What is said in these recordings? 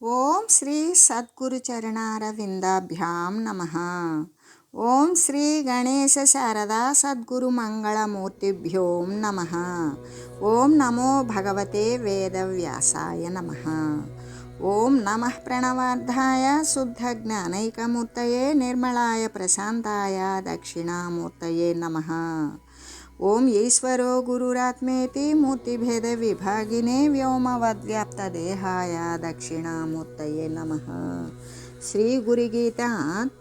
ఓం శ్రీ సద్గురు చరణారవిందాభ్యాం నమ ఓం శ్రీ గణేశ శారదా సద్గురు మంగళమూర్తిభ్యో నమ ఓం నమో భగవతే వేదవ్యాసాయ నమ ఓం నమ ప్రణవార్థాయ శుద్ధ జ్ఞానైకమూర్తయే నిర్మలాయ ప్రశాంతాయ దక్షిణామూర్తయే నమ ఓం ఈశ్వరో గురురాత్మేతి మూర్తిభేద విభాగినే వ్యోమవద్వ్యాప్తదేహాయ దక్షిణామూర్తయే నమ. శ్రీ గురిగీత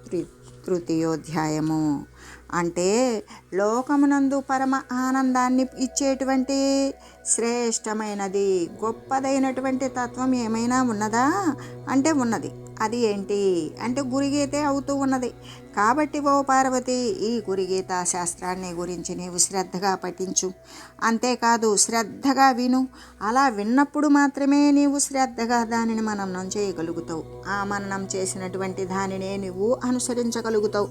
త్రి తృతీయోధ్యాయము. అంటే లోకమునందు పరమ ఆనందాన్ని ఇచ్చేటువంటి శ్రేష్టమైనది గొప్పదైనటువంటి తత్వం ఏమైనా ఉన్నదా? అంటే ఉన్నది. అది ఏంటి అంటే గురిగీతే అవుతూ ఉన్నది. కాబట్టి ఓ పార్వతి ఈ గురిగీత శాస్త్రాన్ని గురించి నీవు శ్రద్ధగా పఠించు. అంతేకాదు శ్రద్ధగా విను. అలా విన్నప్పుడు మాత్రమే నీవు శ్రద్ధగా దానిని మననం చేయగలుగుతావు. ఆ మననం చేసినటువంటి దానినే నువ్వు అనుసరించగలుగుతావు.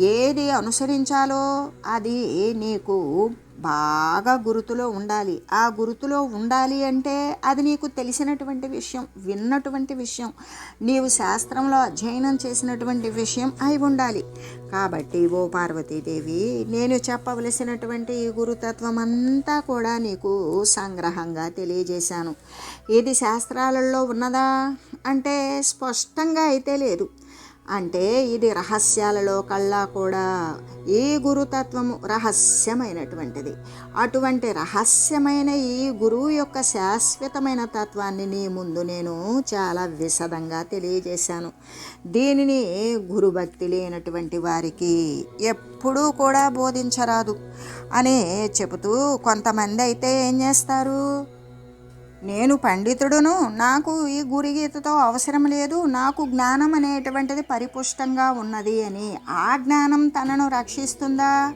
ఏది అనుసరించాలో అది నీకు బాగా గురుతులో ఉండాలి. ఆ గురుతులో ఉండాలి అంటే అది నీకు తెలిసినటువంటి విషయం విన్నటువంటి విషయం నీవు శాస్త్రంలో అధ్యయనం చేసినటువంటి విషయం అయి ఉండాలి. కాబట్టి ఓ పార్వతీదేవి నేను చెప్పవలసినటువంటి ఈ గురుతత్వం అంతా కూడా నీకు సంగ్రహంగా తెలియజేశాను. ఇది శాస్త్రాలలో ఉన్నదా? అంటే స్పష్టంగా అయితే లేదు. అంటే ఇది రహస్యాలలో కల్లా కూడా ఈ గురుతత్వము రహస్యమైనటువంటిది. అటువంటి రహస్యమైన ఈ గురువు యొక్క శాశ్వతమైన తత్వాన్ని నీ ముందు నేను చాలా విశదంగా తెలియజేశాను. దీనిని గురుభక్తి లేనటువంటి వారికి ఎప్పుడూ కూడా బోధించరాదు. అని చెబుతూ కొంతమంది అయితే ఏం చేస్తారు? నేను పండితుడును. నాకు ఈ గురిగీతతో అవసరం లేదు. నాకు జ్ఞానం అనేటువంటిది పరిపుష్టంగా ఉన్నది అని. ఆ జ్ఞానం తనను రక్షిస్తుందా?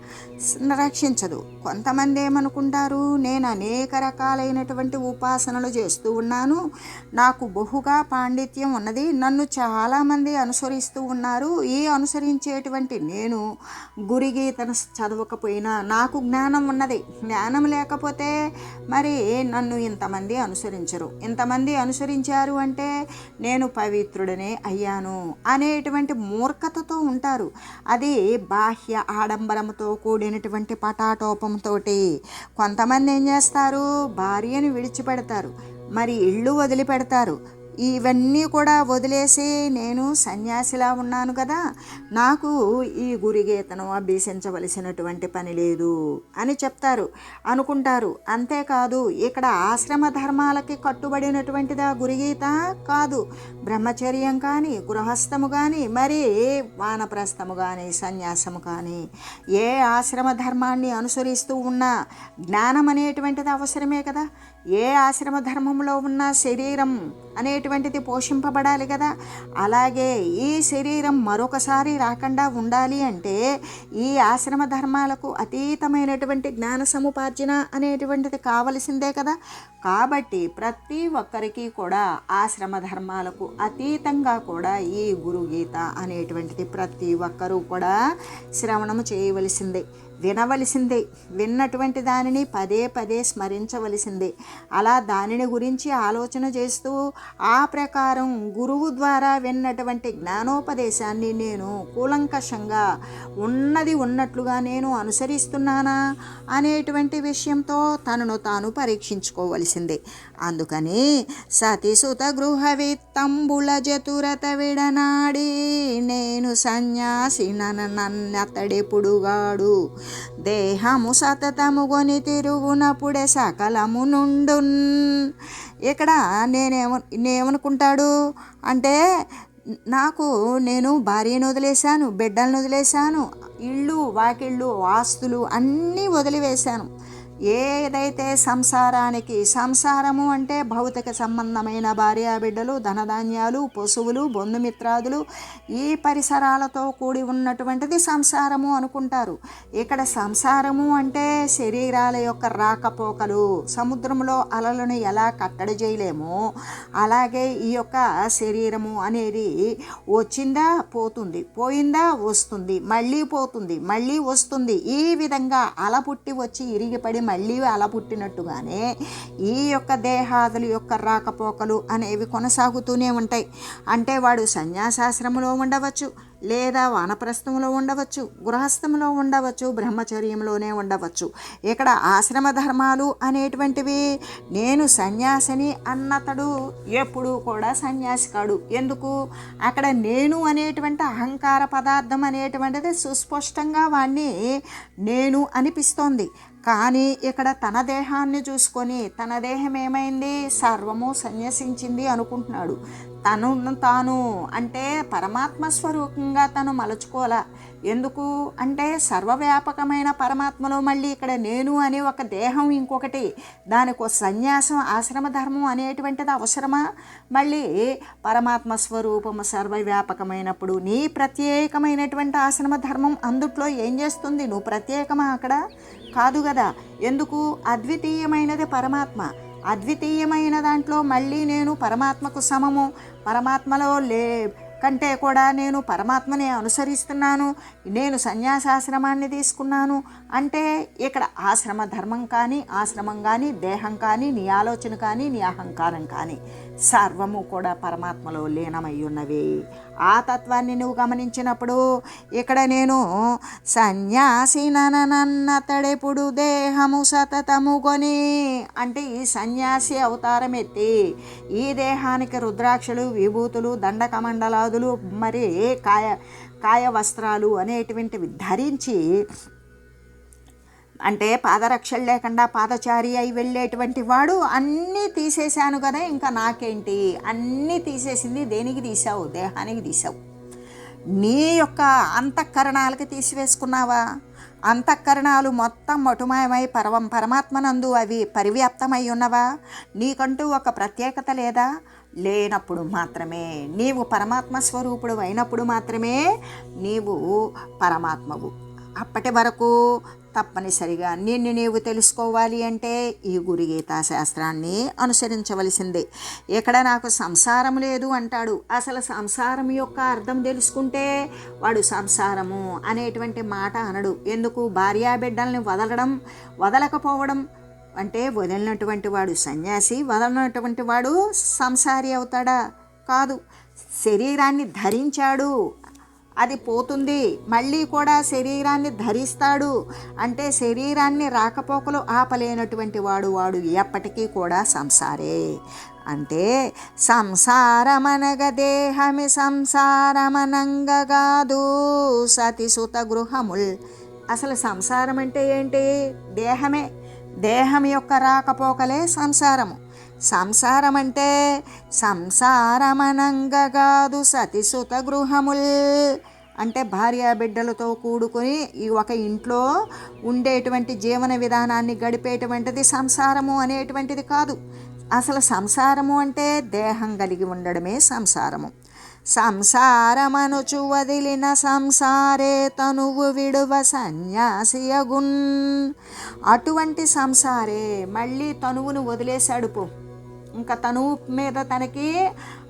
రక్షించదు. కొంతమంది ఏమనుకుంటారు? నేను అనేక రకాలైనటువంటి ఉపాసనలు చేస్తూ ఉన్నాను. నాకు బహుగా పాండిత్యం ఉన్నది. నన్ను చాలామంది అనుసరిస్తూ ఉన్నారు. ఈ అనుసరించేటువంటి నేను గురిగీతను చదవకపోయినా నాకు జ్ఞానం ఉన్నది. జ్ఞానం లేకపోతే మరి నన్ను ఇంతమంది అనుసరించరు. ఇంతమంది అనుసరించారు అంటే నేను పవిత్రుడనే అయ్యాను అనేటువంటి మూర్ఖతతో ఉంటారు. అది బాహ్య ఆడంబరంతో కూడినటువంటి పటాటోపంతో కొంతమంది ఏం చేస్తారు? భార్యను విడిచిపెడతారు. మరి ఇళ్ళు వదిలిపెడతారు. ఇవన్నీ కూడా వదిలేసి నేను సన్యాసిలా ఉన్నాను కదా. నాకు ఈ గురిగీతను అభ్యసించవలసినటువంటి పని లేదు అని చెప్తారు అనుకుంటారు. అంతేకాదు ఇక్కడ ఆశ్రమ ధర్మాలకి కట్టుబడినటువంటిది ఆ గురిగీత కాదు. బ్రహ్మచర్యం కానీ గృహస్థము కానీ మరి వానప్రస్థము కానీ సన్యాసము కానీ ఏ ఆశ్రమ ధర్మాన్ని అనుసరిస్తూ ఉన్నా జ్ఞానం అనేటువంటిది అవసరమే కదా. ఏ ఆశ్రమ ధర్మంలో ఉన్న శరీరం అనేటువంటిది పోషింపబడాలి కదా. అలాగే ఈ శరీరం మరొకసారి రాకుండా ఉండాలి అంటే ఈ ఆశ్రమ ధర్మాలకు అతీతమైనటువంటి జ్ఞాన సముపార్జన అనేటువంటిది కావలసిందే కదా. కాబట్టి ప్రతి ఒక్కరికి కూడా ఆశ్రమ ధర్మాలకు అతీతంగా కూడా ఈ గురుగీత అనేటువంటిది ప్రతి ఒక్కరూ కూడా శ్రవణము చేయవలసిందే. వినవలసిందే. విన్నటువంటి దానిని పదే పదే స్మరించవలసిందే. అలా దానిని గురించి ఆలోచన చేస్తూ ఆ ప్రకారం గురువు ద్వారా విన్నటువంటి జ్ఞానోపదేశాన్ని నేను కూలంకషంగా ఉన్నది ఉన్నట్లుగా నేను అనుసరిస్తున్నానా అనేటువంటి విషయంతో తనను తాను పరీక్షించుకోవలసిందే. అందుకని సతిసుత గృహవిత్తంబుల జతురత విడనాడి. నేను సన్యాసి నన్నతడెపుడుగాడు దేహము సతతము కొని తిరుగునప్పుడే సకలము నుండు ఇక్కడ నేనేమ నేమనుకుంటాడు అంటే నాకు నేను భార్యను వదిలేశాను బిడ్డలను వదిలేశాను ఇళ్ళు వాకిళ్ళు ఆస్తులు అన్నీ వదిలివేశాను. ఏదైతే సంసారానికి సంసారము అంటే భౌతిక సంబంధమైన భార్యా బిడ్డలు ధనధాన్యాలు పశువులు బంధుమిత్రాదులు ఈ పరిసరాలతో కూడి ఉన్నటువంటిది సంసారము అనుకుంటారు. ఇక్కడ సంసారము అంటే శరీరాల యొక్క రాకపోకలు సముద్రంలో అలలను ఎలా కట్టడి చేయలేమో అలాగే ఈ యొక్క శరీరము అనేది వచ్చిందా పోతుంది పోయిందా వస్తుంది మళ్ళీ పోతుంది మళ్ళీ వస్తుంది. ఈ విధంగా అల పుట్టి వచ్చి ఇరిగిపడి మళ్ళీ అలా పుట్టినట్టుగానే ఈ యొక్క దేహాదులు యొక్క రాకపోకలు అనేవి కొనసాగుతూనే ఉంటాయి. అంటే వాడు సన్యాసాశ్రమంలో ఉండవచ్చు లేదా వానప్రస్థంలో ఉండవచ్చు గృహస్థంలో ఉండవచ్చు బ్రహ్మచర్యంలోనే ఉండవచ్చు. ఇక్కడ ఆశ్రమ ధర్మాలు అనేటువంటివి నేను సన్యాసిని అన్నతడు ఎప్పుడూ కూడా సన్యాసి కాడు. ఎందుకు? అక్కడ నేను అనేటువంటి అహంకార పదార్థం అనేటువంటిది సుస్పష్టంగా వాణ్ణి నేను అనిపిస్తోంది. కానీ ఇక్కడ తన దేహాన్ని చూసుకొని తన దేహం ఏమైంది? సర్వము సన్యసించింది అనుకుంటున్నాడు. తను తాను అంటే పరమాత్మ స్వరూపంగా తను మలుచుకోలే ఎందుకు? అంటే సర్వవ్యాపకమైన పరమాత్మలో మళ్ళీ ఇక్కడ నేను అనే ఒక దేహం ఇంకొకటి. దానికి సన్యాసం ఆశ్రమ ధర్మం అనేటువంటిది అవసరమా? మళ్ళీ పరమాత్మ స్వరూపము సర్వవ్యాపకమైనప్పుడు నీ ప్రత్యేకమైనటువంటి ఆశ్రమ ధర్మం అందుట్లో ఏం చేస్తుంది? నువ్వు ప్రత్యేకమా అక్కడ? కాదు కదా. ఎందుకు? అద్వితీయమైనది పరమాత్మ. అద్వితీయమైన దాంట్లో మళ్ళీ నేను పరమాత్మకు సమము. పరమాత్మలో లే కంటే కూడా నేను పరమాత్మని అనుసరిస్తున్నాను నేను సన్యాసాశ్రమాన్ని తీసుకున్నాను అంటే ఇక్కడ ఆశ్రమ ధర్మం కానీ ఆశ్రమం కానీ దేహం కానీ నీ ఆలోచన కానీ నీ అహంకారం కానీ. సర్వము కూడా పరమాత్మలో లీనమై ఉన్నవి ఆ తత్వాన్ని నువ్వు గమనించినప్పుడు ఇక్కడ నేను సన్యాసి నన్నతడెప్పుడు దేహము సతతము కొని అంటే ఈ సన్యాసి అవతారం ఎత్తి ఈ దేహానికి రుద్రాక్షలు విభూతులు దండకమండలాదులు మరి కాయ కాయ వస్త్రాలు అనేటువంటివి ధరించి అంటే పాదరక్షలు లేకుండా పాదచారి అయి వెళ్ళేటువంటి వాడు అన్నీ తీసేశాను కదా ఇంకా నాకేంటి? అన్నీ తీసేసింది దేనికి తీసావు దేహానికి తీసావు నీ యొక్క అంతఃకరణాలకి తీసివేసుకున్నావా? అంతఃకరణాలు మొత్తం మటుమాయమై పరవం పరమాత్మనందు అవి పరివ్యాప్తమై ఉన్నవా? నీకంటూ ఒక ప్రత్యేకత లేదా? లేనప్పుడు మాత్రమే. నీవు పరమాత్మ స్వరూపుడు అయినప్పుడు మాత్రమే నీవు పరమాత్మవు. అప్పటి వరకు తప్పనిసరిగా నిన్ను నీవు తెలుసుకోవాలి అంటే ఈ గురుగీతా శాస్త్రాన్ని అనుసరించవలసిందే. ఇక్కడ నాకు సంసారం లేదు అంటాడు. అసలు సంసారం యొక్క అర్థం తెలుసుకుంటే వాడు సంసారము అనేటువంటి మాట అనడు. ఎందుకు? భార్యా బిడ్డల్ని వదలడం వదలకపోవడం అంటే వదిలినటువంటి వాడు సన్యాసి వదలనటువంటి వాడు సంసారి అవుతాడా? కాదు. శరీరాన్ని ధరించాడు. అది పోతుంది. మళ్ళీ కూడా శరీరాన్ని ధరిస్తాడు. అంటే శరీరాన్ని రాకపోకలు ఆపలేనటువంటి వాడు వాడు ఎప్పటికీ కూడా సంసారే. అంటే సంసారమనగ దేహమి సంసారమనంగగాదు సతిసుత గృహముల్. అసలు సంసారం అంటే ఏంటి? దేహమే. దేహం యొక్క రాకపోకలే సంసారము. సంసారం అంటే సంసారమనంగగాదు సతిసుత గృహముల్. అంటే భార్య బిడ్డలతో కూడుకొని ఈ ఒక ఇంట్లో ఉండేటువంటి జీవన విధానాన్ని గడిపేటువంటిది సంసారము అనేటువంటిది కాదు. అసలు సంసారము అంటే దేహం కలిగి ఉండడమే సంసారము. సంసారమనుచు వదిలిన సంసారే తనువు విడువ సన్యాసియగున్. అటువంటి సంసారే మళ్ళీ తనువును వదిలేశాడు పో. ఇంకా తనువు మీద తనకి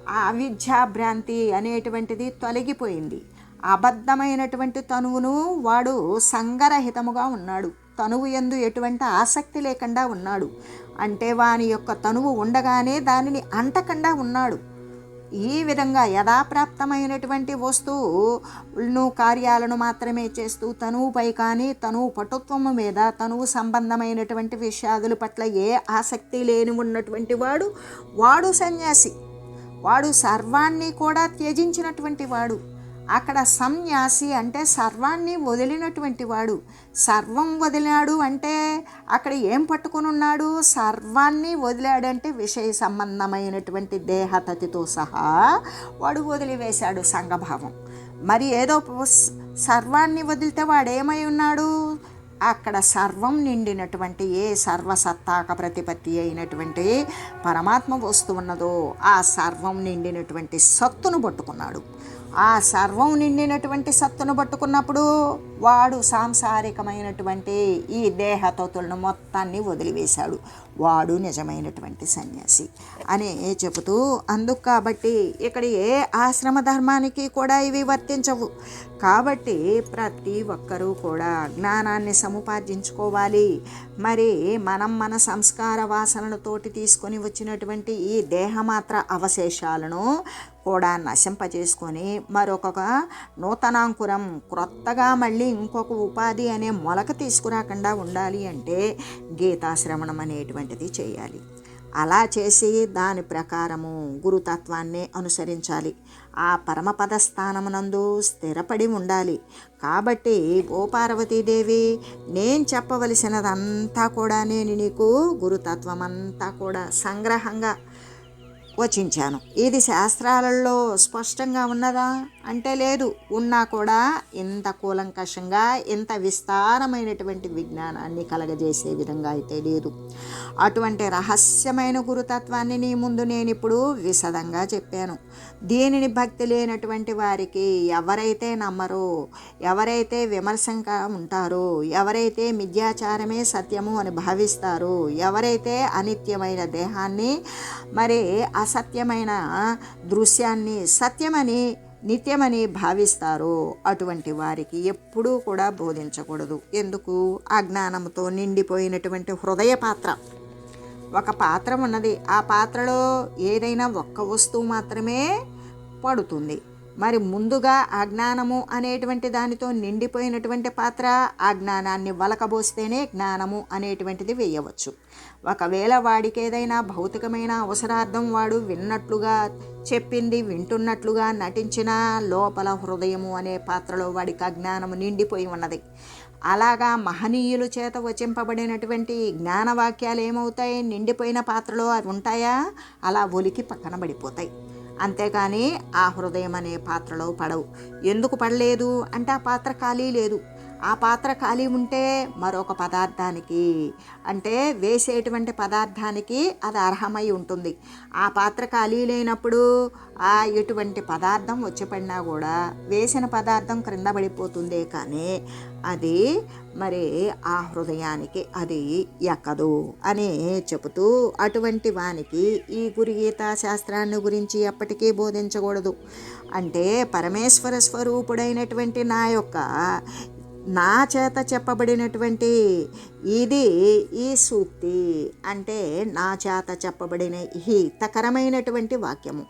అవిద్యాభ్రాంతి అనేటువంటిది తొలగిపోయింది. అబద్ధమైనటువంటి తనువును వాడు సంగరహితముగా ఉన్నాడు. తనువు ఎందు ఎటువంటి ఆసక్తి లేకుండా ఉన్నాడు. అంటే వాని యొక్క తనువు ఉండగానే దానిని అంటకుండా ఉన్నాడు. ఈ విధంగా యథాప్రాప్తమైనటువంటి వస్తువులను కార్యాలను మాత్రమే చేస్తూ తనువుపై కానీ తనువు పటుత్వము మీద తనువు సంబంధమైనటువంటి విషయాదుల పట్ల ఏ ఆసక్తి లేని ఉన్నటువంటి వాడు వాడు సన్యాసి. వాడు సర్వాన్ని కూడా త్యజించినటువంటి వాడు. అక్కడ సన్యాసి అంటే సర్వాన్ని వదిలినటువంటి వాడు. సర్వం వదిలాడు అంటే అక్కడ ఏం పట్టుకుని ఉన్నాడు? సర్వాన్ని వదిలాడంటే విషయ సంబంధమైనటువంటి దేహతతితో సహా వాడు వదిలివేశాడు సంఘభావం. మరి ఏదో సర్వాన్ని వదిలితే వాడేమై ఉన్నాడు? అక్కడ సర్వం నిండినటువంటి ఏ సర్వసత్తాక ప్రతిపత్తి అయినటువంటి పరమాత్మ వస్తువు ఉన్నదో ఆ సర్వం నిండినటువంటి సత్తును పట్టుకున్నాడు. ఆ సర్వం నిండినటువంటి సత్తును పట్టుకున్నప్పుడు వాడు సాంసారికమైనటువంటి ఈ దేహతోతులను మొత్తాన్ని వదిలివేశాడు. వాడు నిజమైనటువంటి సన్యాసి అని చెబుతూ అందుకు కాబట్టి ఇక్కడ ఏ ఆశ్రమ ధర్మానికి కూడా ఇవి వర్తించవు. కాబట్టి ప్రతి ఒక్కరూ కూడా జ్ఞానాన్ని సముపార్జించుకోవాలి. మరి మనం మన సంస్కార వాసనలతోటి తీసుకొని వచ్చినటువంటి ఈ దేహమాత్ర అవశేషాలను కూడా నశింపజేసుకొని మరొక నూతనాంకురం క్రొత్తగా మళ్ళీ ఇంకొక ఉపాధి అనే మొలక తీసుకురాకుండా ఉండాలి అంటే గీతాశ్రవణం అనేటువంటిది చేయాలి. అలా చేసి దాని ప్రకారము గురుతత్వాన్ని అనుసరించాలి. ఆ పరమపద స్థానమునందు స్థిరపడి ఉండాలి. కాబట్టి ఓ పార్వతీదేవి నేను చెప్పవలసినదంతా కూడా నేను నీకు గురుతత్వం అంతా కూడా సంగ్రహంగా వచించాను. ఇది శాస్త్రాలలో స్పష్టంగా ఉన్నదా? అంటే లేదు. ఉన్నా కూడా ఇంత కూలంకషంగా ఇంత విస్తారమైనటువంటి విజ్ఞానాన్ని కలగజేసే విధంగా అయితే లేదు. అటువంటి రహస్యమైన గురుతత్వాన్ని నీ ముందు నేను ఇప్పుడు విశదంగా చెప్పాను. దీనిని భక్తి లేనటువంటి వారికి ఎవరైతే నమ్మరో ఎవరైతే విమర్శంగా ఉంటారో ఎవరైతే మిథ్యాచారమే సత్యము అని భావిస్తారో ఎవరైతే అనిత్యమైన దేహాన్ని మరి అసత్యమైన దృశ్యాన్ని సత్యమని నిత్యమని భావిస్తారో. అటువంటి వారికి ఎప్పుడూ కూడా బోధించకూడదు. ఎందుకు? అజ్ఞానంతో నిండిపోయినటువంటి హృదయ పాత్ర. ఒక పాత్ర ఉన్నది. ఆ పాత్రలో ఏదైనా ఒక్క వస్తువు మాత్రమే పడుతుంది. మరి ముందుగా అజ్ఞానము అనేటువంటి దానితో నిండిపోయినటువంటి పాత్ర ఆ జ్ఞానాన్ని వలకబోస్తేనే జ్ఞానము అనేటువంటిది వేయవచ్చు. ఒకవేళ వాడికి ఏదైనా భౌతికమైన అవసరార్థం వాడు విన్నట్లుగా చెప్పింది వింటున్నట్లుగా నటించిన లోపల హృదయము అనే పాత్రలో వాడికి అజ్ఞానము నిండిపోయి ఉన్నది. అలాగా మహనీయుల చేత వచింపబడినటువంటి జ్ఞానవాక్యాలు ఏమవుతాయి? నిండిపోయిన పాత్రలో అవి ఉంటాయా? అలా ఒలికి పక్కన పడిపోతాయి. అంతేగాని ఆ హృదయం అనే పాత్రలో పడవు. ఎందుకు పడలేదు? అంటే ఆ పాత్ర ఖాళీ లేదు. ఆ పాత్ర ఖాళీ ఉంటే మరొక పదార్థానికి అంటే వేసేటువంటి పదార్థానికి అది అర్హమై ఉంటుంది. ఆ పాత్ర ఖాళీ లేనప్పుడు ఆ ఎటువంటి పదార్థం వచ్చి పడినా కూడా వేసిన పదార్థం క్రింద పడిపోతుందే కానీ అది మరి ఆ హృదయానికి అది ఎక్కదు అని చెబుతూ అటువంటి వానికి ఈ గురుగీత శాస్త్రాన్ని గురించి ఎప్పటికీ బోధించకూడదు. అంటే పరమేశ్వర స్వరూపుడైనటువంటి నా యొక్క నా చేత చెప్పబడినటువంటి ఇది ఈ సూక్తి అంటే నా చేత చెప్పబడిన హితకరమైనటువంటి వాక్యము.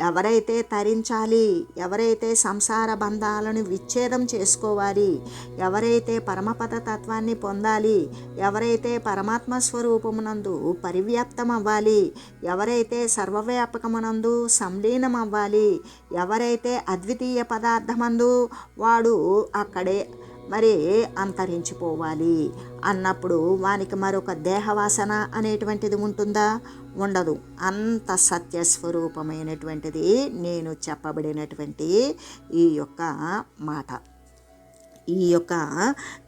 ఎవరైతే తరించాలి ఎవరైతే సంసార బంధాలను విచ్ఛేదం చేసుకోవాలి ఎవరైతే పరమపద తత్వాన్ని పొందాలి ఎవరైతే పరమాత్మ స్వరూపమునందు పరివ్యాప్తం అవ్వాలి ఎవరైతే సర్వవ్యాపకమునందు సంలీనం అవ్వాలి ఎవరైతే అద్వితీయ పదార్థమందు వాడు అక్కడే మరి అంతరించిపోవాలి. అన్నప్పుడు వానికి మరొక దేహవాసన అనేటువంటిది ఉంటుందా? ఉండదు. అంత సత్యస్వరూపమైనటువంటిది నేను చెప్పబడినటువంటి ఈ యొక్క మాట. ఈ యొక్క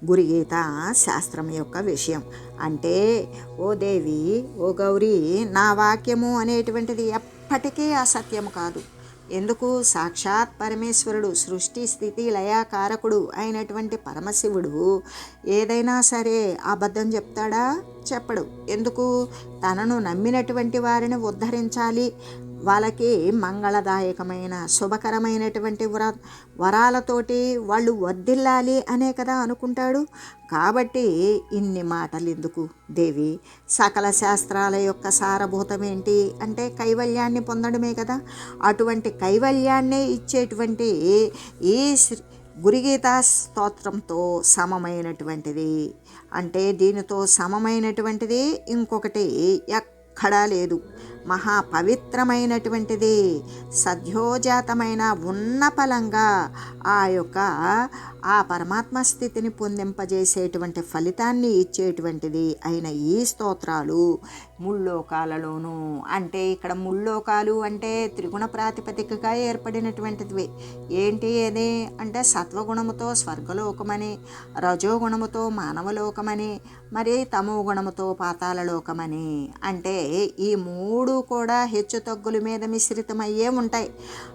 గురుగీత శాస్త్రం యొక్క విషయం. అంటే ఓ దేవి ఓ గౌరీ నా వాక్యము అనేటువంటిది ఎప్పటికీ అసత్యము కాదు. ఎందుకు సాక్షాత్ పరమేశ్వరుడు సృష్టి స్థితి లయాకారకుడు అయినటువంటి పరమశివుడు ఏదైనా సరే అబద్ధం చెప్తాడా? చెప్పడు. ఎందుకు? తనను నమ్మినటువంటి వారిని ఉద్ధరించాలి. వాళ్ళకి మంగళదాయకమైన శుభకరమైనటువంటి వర వరాలతోటి వాళ్ళు వర్ధిల్లాలి అనే కదా అనుకుంటాడు. కాబట్టి ఇన్ని మాటలు ఎందుకు దేవి? సకల శాస్త్రాల యొక్క సారభూతం ఏంటి అంటే కైవల్యాన్ని పొందడమే కదా. అటువంటి కైవల్యాన్నే ఇచ్చేటువంటి ఈ గురుగీతా స్తోత్రంతో సమమైనటువంటిది. అంటే దీనితో సమమైనటువంటిది ఇంకొకటి ఎక్కడా లేదు. మహా పవిత్రమైనటువంటిది సద్యోజాతమైన ఉన్నపలంగా ఆ యొక్క ఆ పరమాత్మ స్థితిని పొందింపజేసేటువంటి ఫలితాన్ని ఇచ్చేటువంటిది అయిన ఈ స్తోత్రాలు. ముల్లోకాలలోనూ అంటే ఇక్కడ ముల్లోకాలు అంటే త్రిగుణ ప్రాతిపదికగా ఏర్పడినటువంటివి ఏంటి ఏది? అంటే సత్వగుణముతో స్వర్గలోకమని రజోగుణముతో మానవలోకమని మరి తమో గుణముతో పాతాళలోకమని. అంటే ఈ మూడు కూడా హెచ్చు తగ్గుల మీద మిశ్రితమయ్యే ఉంటాయి.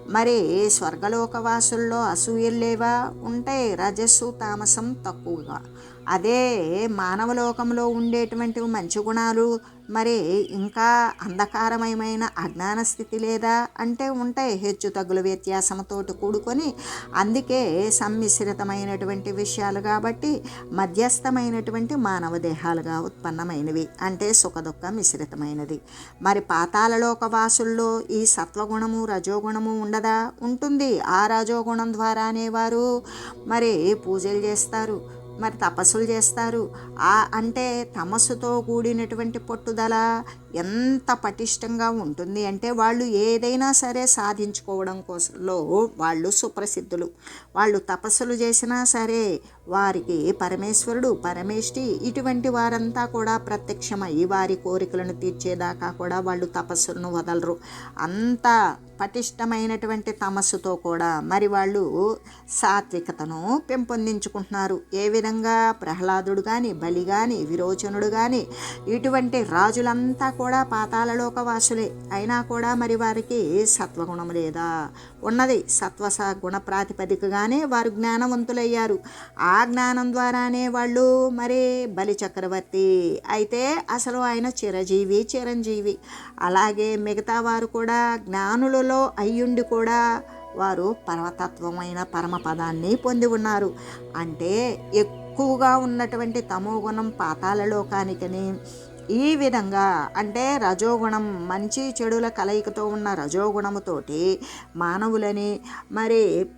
మరి స్వర్గలోకవాసుల్లో అసూయలేవా ఉంటాయి. రజస్సు తామసం తక్కువగా. అదే మానవలోకంలో ఉండేటువంటి మంచి గుణాలు మరి ఇంకా అంధకారమయమైన అజ్ఞాన స్థితి లేదా? అంటే ఉంటాయి హెచ్చు తగ్గుల వ్యత్యాసంతో కూడుకొని. అందుకే సమ్మిశ్రితమైనటువంటి విషయాలు కాబట్టి మధ్యస్థమైనటువంటి మానవ దేహాలుగా ఉత్పన్నమైనవి. అంటే సుఖదుఖ మిశ్రితమైనది. మరి పాతాలలోక వాసుల్లో ఈ సత్వగుణము రజోగుణము ఉండదా? ఉంటుంది. ఆ రజోగుణం ద్వారానే వారు మరి పూజలు చేస్తారు. మరి తపస్సులు చేస్తారు. ఆ అంటే తమస్సుతో కూడినటువంటి పట్టుదల ఎంత పటిష్టంగా ఉంటుంది అంటే వాళ్ళు ఏదైనా సరే సాధించుకోవడం కోసంలో వాళ్ళు సుప్రసిద్ధులు. వాళ్ళు తపస్సులు చేసినా సరే వారికి పరమేశ్వరుడు పరమేష్టి ఇటువంటి వారంతా కూడా ప్రత్యక్షమై వారి కోరికలను తీర్చేదాకా కూడా వాళ్ళు తపస్సులను వదలరు. అంత పటిష్టమైనటువంటి తమస్సుతో కూడా మరి వాళ్ళు సాత్వికతను పెంపొందించుకుంటున్నారు. ఏ విధంగా? ప్రహ్లాదుడు కానీ బలి కానీ విరోచనుడు కానీ ఇటువంటి రాజులంతా కూడా పాతాళలోక వాసులే అయినా కూడా మరి వారికి సత్వగుణం లేదా? ఉన్నది. సత్వస గుణ ప్రాతిపదికగానే వారు జ్ఞానవంతులయ్యారు. ఆ జ్ఞానం ద్వారానే వాళ్ళు మరి బలి చక్రవర్తి. అయితే అసలు ఆయన చిరజీవి చిరంజీవి. అలాగే మిగతా వారు కూడా జ్ఞానులలో అయ్యుండి కూడా వారు పరమతత్వమైన పరమపదాన్ని పొంది ఉన్నారు. అంటే ఎక్కువగా ఉన్నటువంటి తమోగుణం పాతాళలోకానికని ఈ విధంగా అంటే రజోగుణం మంచి చెడుల కలయికతో ఉన్న రజోగుణముతోటి మానవులని మరి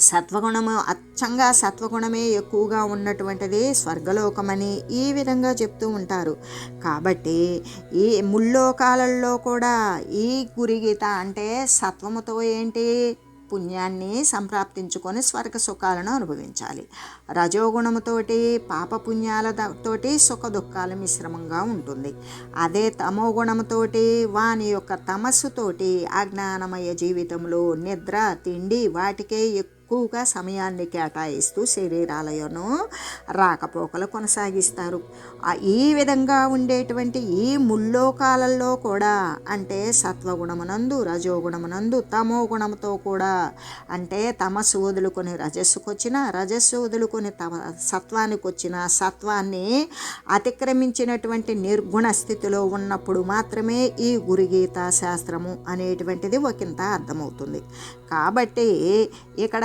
సత్వగుణము అచ్చంగా సత్వగుణమే ఎక్కువగా ఉన్నటువంటిది స్వర్గలోకమని ఈ విధంగా చెప్తూ ఉంటారు. కాబట్టి ఈ ముల్లోకాలలో కూడా ఈ గురిగీత అంటే సత్వముతో ఏంటి? పుణ్యాన్ని సంప్రాప్తించుకొని స్వర్గ సుఖాలను అనుభవించాలి. రజోగుణముతోటి పాప పుణ్యాలతోటి సుఖ దుఃఖాల మిశ్రమంగా ఉంటుంది. అదే తమో గుణముతోటి వాని యొక్క తమస్సుతోటి అజ్ఞానమయ జీవితంలో నిద్ర తిండి వాటికే ఎక్కువ ఎక్కువగా సమయాన్ని కేటాయిస్తూ శరీరాలయను రాకపోకలు కొనసాగిస్తారు. ఈ విధంగా ఉండేటువంటి ఈ ముల్లోకాలలో కూడా అంటే సత్వగుణమునందు రజోగుణమునందు తమో గుణముతో కూడా అంటే తమస్సు వదులుకొని రజస్సుకు వచ్చిన రజస్సు వదులుకొని తమ సత్వానికి వచ్చిన సత్వాన్ని అతిక్రమించినటువంటి నిర్గుణ స్థితిలో ఉన్నప్పుడు మాత్రమే ఈ గురుగీత శాస్త్రము అనేటువంటిది ఒకంత అర్థమవుతుంది. కాబట్టి ఇక్కడ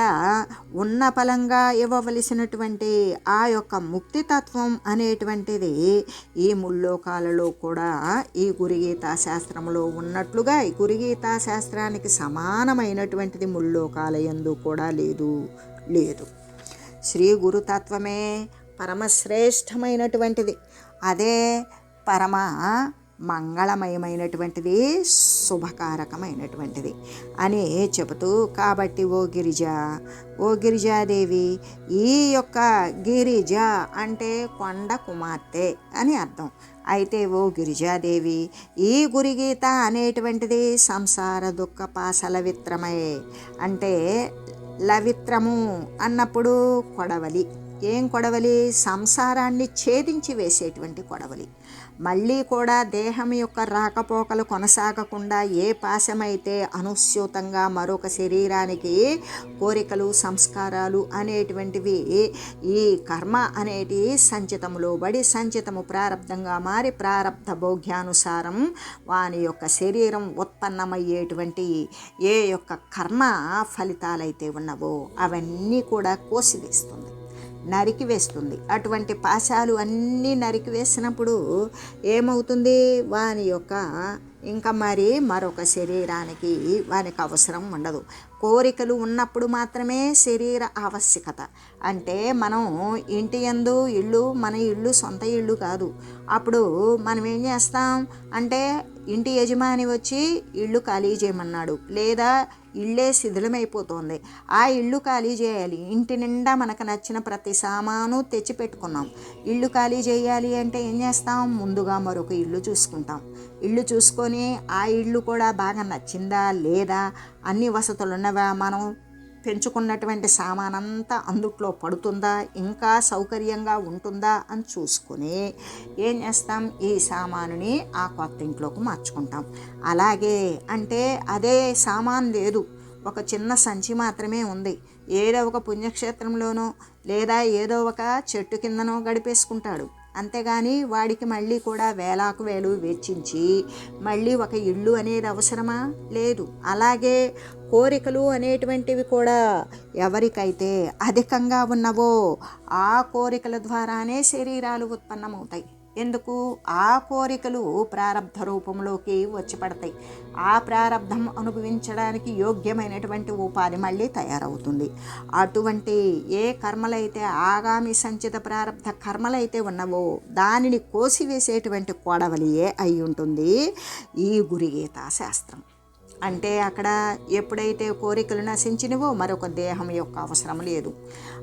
ఉన్న ఫలంగా ఇవ్వవలసినటువంటి ఆ యొక్క ముక్తితత్వం అనేటువంటిది ఈ ముల్లోకాలలో కూడా ఈ గురుగీతా శాస్త్రంలో ఉన్నట్లుగా ఈ గురుగీతా శాస్త్రానికి సమానమైనటువంటిది ముల్లోకాల ఎందు కూడా లేదు లేదు. శ్రీ గురుతత్వమే పరమశ్రేష్టమైనటువంటిది. అదే పరమ మంగళమయమైనటువంటిది శుభకారకమైనటువంటిది అని చెబుతూ కాబట్టి ఓ గిరిజ ఓ గిరిజాదేవి ఈ యొక్క గిరిజ అంటే కొండ కుమార్తె అని అర్థం. అయితే ఓ గిరిజాదేవి ఈ గురిగీత అనేటువంటిది సంసార దుఃఖ పాశలవిత్రమే అంటే లవిత్రము అన్నప్పుడు కొడవలి. ఏం కొడవలి? సంసారాన్ని ఛేదించి వేసేటువంటి కొడవలి. మళ్ళీ కూడా దేహం యొక్క రాకపోకలు కొనసాగకుండా ఏ పాశమైతే అనుస్యూతంగా మరొక శరీరానికి కోరికలు సంస్కారాలు అనేటువంటివి ఈ కర్మ అనేటి సంచితములో బడి సంచితము ప్రారంధంగా మారి ప్రారంధ భోగ్యానుసారం వాని యొక్క శరీరం ఉత్పన్నమయ్యేటువంటి ఏ యొక్క కర్మ ఫలితాలైతే ఉన్నవో అవన్నీ కూడా కోసివేస్తుంది. నరికి వేస్తుంది. అటువంటి పాశాలు అన్నీ నరికి వేసినప్పుడు ఏమవుతుంది? వాని యొక్క ఇంకా మరి మరొక శరీరానికి వానికి అవసరం ఉండదు. కోరికలు ఉన్నప్పుడు మాత్రమే శరీర ఆవశ్యకత. అంటే మనం ఇంటి ఎందు ఇల్లు మన ఇల్లు సొంత ఇల్లు కాదు. అప్పుడు మనం ఏం చేస్తాం? అంటే ఇంటి యజమాని వచ్చి ఇల్లు ఖాళీ చేయమన్నాడు. లేదా ఇల్లే శిథిలమైపోతుంది. ఆ ఇల్లు ఖాళీ చేయాలి. ఇంటి నిండా మనకు నచ్చిన ప్రతి సామాను తెచ్చిపెట్టుకున్నాం. ఇల్లు ఖాళీ చేయాలి అంటే ఏం చేస్తాం? ముందుగా మరొక ఇల్లు చూసుకుంటాం. ఇల్లు చూసుకొని ఆ ఇల్లు కూడా బాగా నచ్చిందా? లేదా? అన్ని వసతులు ఉన్నవా మనం పెంచుకున్నటువంటి సామానంతా అందుట్లో పడుతుందా? ఇంకా సౌకర్యంగా ఉంటుందా? అని చూసుకొని ఏం చేస్తాం? ఈ సామానుని ఆ కొత్త ఇంట్లోకి మార్చుకుంటాం. అలాగే అంటే అదే సామాన్ లేదు. ఒక చిన్న సంచి మాత్రమే ఉంది. ఏదో ఒక పుణ్యక్షేత్రంలోనో లేదా ఏదో ఒక చెట్టు కిందనో గడిపేసుకుంటాడు. అంతేగాని వాడికి మళ్ళీ కూడా వేలాకు వేలు వెచ్చించి మళ్ళీ ఒక ఇల్లు అనేది అవసరమా? లేదు. అలాగే కోరికలు అనేటువంటివి కూడా ఎవరికైతే అధికంగా ఉన్నవో ఆ కోరికల ద్వారానే శరీరాలు ఉత్పన్నమవుతాయి. ఎందుకు? ఆ కోరికలు ప్రారంధ రూపంలోకి వచ్చి పడతాయి. ఆ ప్రారంధం అనుభవించడానికి యోగ్యమైనటువంటి ఉపాధి మళ్ళీ తయారవుతుంది. అటువంటి ఏ కర్మలైతే ఆగామి సంచిత ప్రారంధ కర్మలైతే ఉన్నవో దానిని కోసివేసేటువంటి కొడవలియే అయి ఉంటుంది ఈ గురిగీతా శాస్త్రం. అంటే అక్కడ ఎప్పుడైతే కోరికలు నశించినవో మరొక దేహం యొక్క అవసరం లేదు.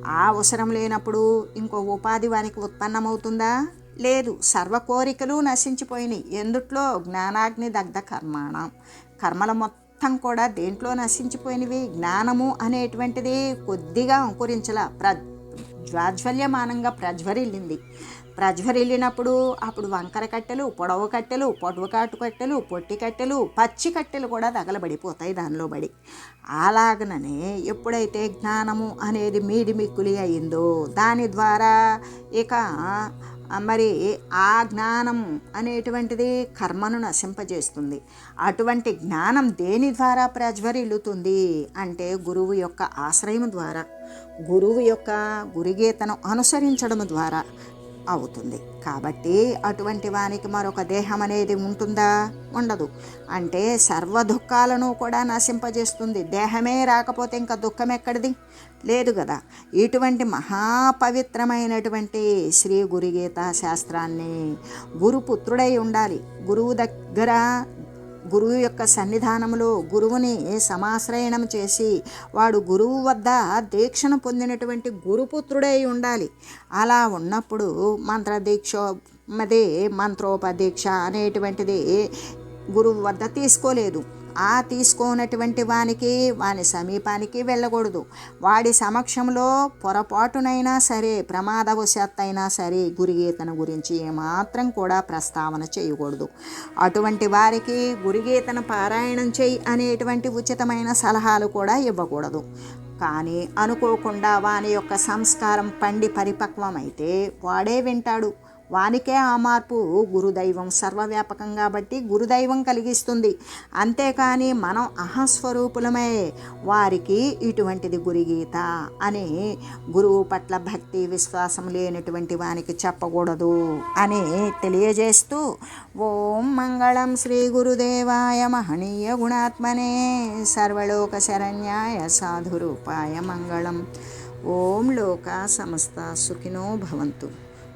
ఆ అవసరం లేనప్పుడు ఇంకో ఉపాధి వానికి ఉత్పన్నమవుతుందా? లేదు. సర్వ కోరికలు నశించిపోయినాయి. ఎందుట్లో? జ్ఞానాగ్ని దగ్ధ కర్మాణం. కర్మల మొత్తం కూడా దేంట్లో నశించిపోయినవి? జ్ఞానము అనేటువంటిది కొద్దిగా అంకురించలా. ప్ర జ్వాజ్వల్యమానంగా ప్రజ్వరిల్లింది. ప్రజ్వరిల్లినప్పుడు అప్పుడు వంకర కట్టెలు పొడవు కట్టెలు పొడవకాటు కట్టెలు పొట్టి కట్టెలు పచ్చి కట్టెలు కూడా తగలబడిపోతాయి దానిలో బడి. అలాగననే ఎప్పుడైతే జ్ఞానము అనేది మీడిమిక్కులి అయిందో దాని ద్వారా ఇక మరి ఆ జ్ఞానం అనేటువంటిది కర్మను నశింపజేస్తుంది. అటువంటి జ్ఞానం దేని ద్వారా ప్రజ్వరిల్లుతుంది అంటే గురువు యొక్క ఆశ్రయం ద్వారా గురువు యొక్క గురుగీతను అనుసరించడం ద్వారా అవుతుంది. కాబట్టి అటువంటి వానికి మరొక దేహం అనేది ఉంటుందా? ఉండదు. అంటే సర్వ దుఃఖాలను కూడా నశింపజేస్తుంది. దేహమే రాకపోతే ఇంకా దుఃఖం ఎక్కడిది? లేదు కదా. ఇటువంటి మహాపవిత్రమైనటువంటి శ్రీ గురుగీత శాస్త్రాన్ని గురుపుత్రుడై ఉండాలి. గురువు దగ్గర గురువు యొక్క సన్నిధానంలో గురువుని సమాశ్రయణం చేసి వాడు గురువు వద్ద దీక్షను పొందినటువంటి గురుపుత్రుడై ఉండాలి. అలా ఉన్నప్పుడు మంత్రదీక్ష మదే మంత్రోపదీక్ష అనేటువంటిది గురువు వద్ద తీసుకోలేదు. ఆ తీసుకోనటువంటి వానికి వాని సమీపానికి వెళ్ళకూడదు. వాడి సమక్షంలో పొరపాటునైనా సరే ప్రమాదవశాత్తైనా సరే గురుగీతను గురించి ఏమాత్రం కూడా ప్రస్తావన చేయకూడదు. అటువంటి వారికి గురుగీతను పారాయణం చేయి అనేటువంటి ఉచితమైన సలహాలు కూడా ఇవ్వకూడదు. కానీ అనుకోకుండా వాని యొక్క సంస్కారం పండి పరిపక్వమైతే వాడే వింటాడు. వానికే ఆ మార్పు గురుదైవం సర్వవ్యాపకం కాబట్టి గురుదైవం కలిగిస్తుంది. అంతేకాని మనం అహస్వరూపులమే. వారికి ఇటువంటిది గురుగీత అని గురువు పట్ల భక్తి విశ్వాసం లేనటువంటి వానికి చెప్పకూడదు అని తెలియజేస్తూ ఓం మంగళం శ్రీ గురుదేవాయ మహనీయ గుణాత్మనే సర్వలోక శరణ్యాయ సాధురూపాయ మంగళం. ఓం లోక సమస్త సుఖినో భవంతు.